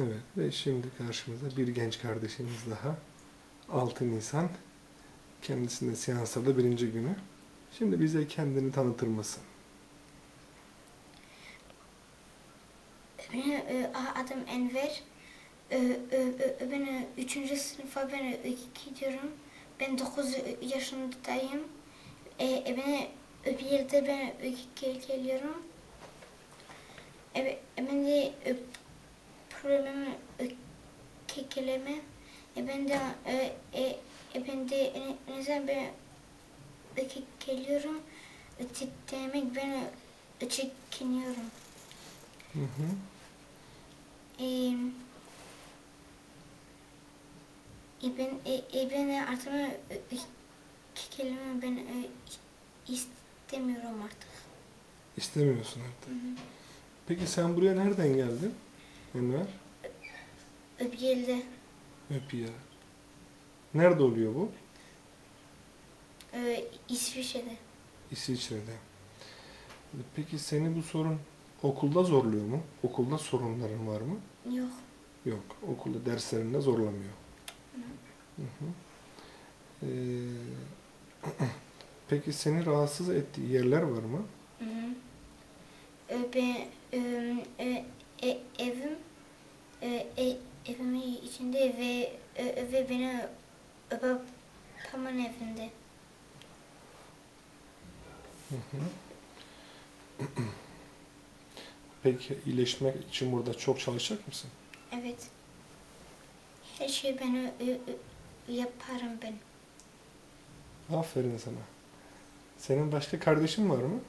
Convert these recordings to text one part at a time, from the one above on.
Evet ve şimdi karşımızda bir genç kardeşimiz daha. 6 Nisan. Kendisinde seanslarda birinci günü. Şimdi bize kendini tanıtır mısın? Benim e, adım Enver. E, e, e, Ben e, üçüncü sınıfa ben e, gidiyorum. Ben 9 yaşındayım. E, e, Ben e, bir yerde ben e, gel- geliyorum. E, e, Ben de e, problemi e, ke- kelime. E, e, e, e, ben de e, neden ben ke- geliyorum. Te- Demek ben çekiniyorum. Hı hı. Ee, e, ben e, e, ben artık e, e, kelime ben e, istemiyorum artık. İstemiyorsun artık. Peki sen buraya nereden geldin? Enver? Öpyelde Öpiya. Nerede oluyor bu? e, İsviçre'de. İsviçre'de. Peki seni bu sorun okulda zorluyor mu? Okulda sorunların var mı? Yok. Yok. Okulda derslerinde zorlamıyor. Hı hı. Ee, peki seni rahatsız ettiği yerler var mı? Hı hı. E, ben e, e, e, evim e, e, evimin içinde ve e, ve beni babamın evinde. Hı hı. Peki iyileşmek için burada çok çalışacak mısın? Evet. Her şeyi ben yaparım ben. Aferin sana. Senin başka kardeşin var mı?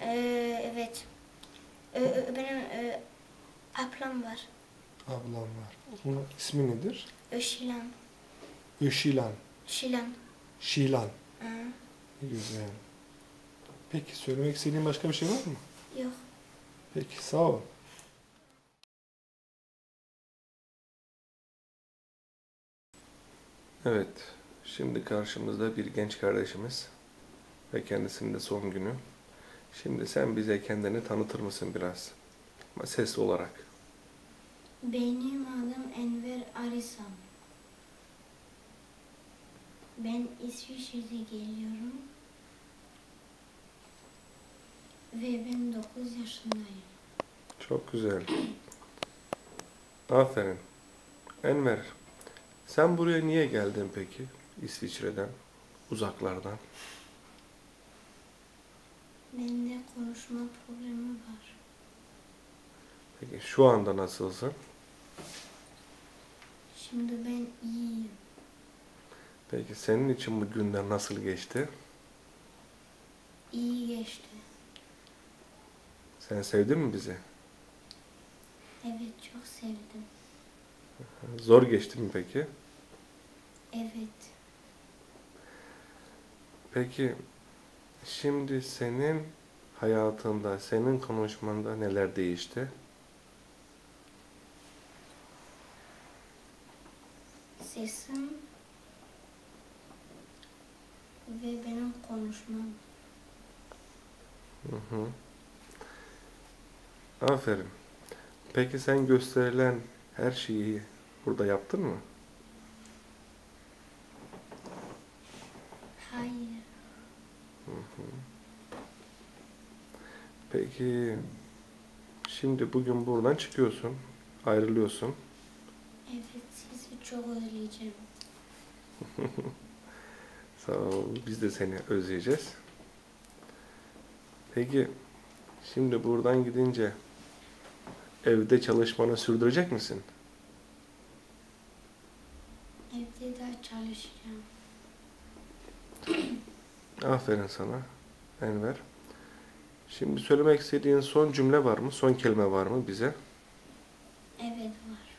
Ee, evet. Ee, benim e, ablam var. Ablam var. Onun ismi nedir? Ö, Şilan. Öşilan. Şilan. Şilan. Aa, Ne Güzel. Peki söylemek istediğin başka bir şey var mı? yok. Peki sağ ol. Evet, şimdi karşımızda bir genç kardeşimiz ve kendisinin de son günü. Şimdi sen bize kendini tanıtır mısın biraz? Sesli olarak. Benim adım Enver Arisam. Ben İsviçre'de geliyorum. Ve ben 9 yaşındayım. Çok güzel. Aferin. Enver, sen buraya niye geldin peki? İsviçre'den, uzaklardan. Bende konuşma problemi var. Peki şu anda nasılsın? Şimdi ben iyiyim. Peki senin için bu günler nasıl geçti? İyi geçti. Sen sevdin mi bizi? Evet çok sevdim. Zor geçti mi peki? Evet. Peki şimdi senin hayatında, senin konuşmanda neler değişti? Sesim ve benim konuşmam. Hı hı. Aferin. Peki sen gösterilen her şeyi burada yaptın mı? Hayır. Peki şimdi bugün buradan çıkıyorsun, ayrılıyorsun. Evet sizi çok özleyeceğim. Sağ ol, biz de seni özleyeceğiz. Peki şimdi buradan gidince evde çalışmanı sürdürecek misin? Evde daha çalışacağım. Aferin sana Enver. Şimdi söylemek istediğin son cümle var mı? Son kelime var mı bize? Evet var.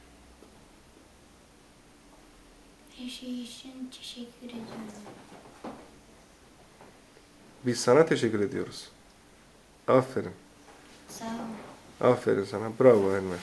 Her şey için teşekkür ediyorum. Biz sana teşekkür ediyoruz. Aferin. Sağ ol. Aferin sana. Bravo Enver.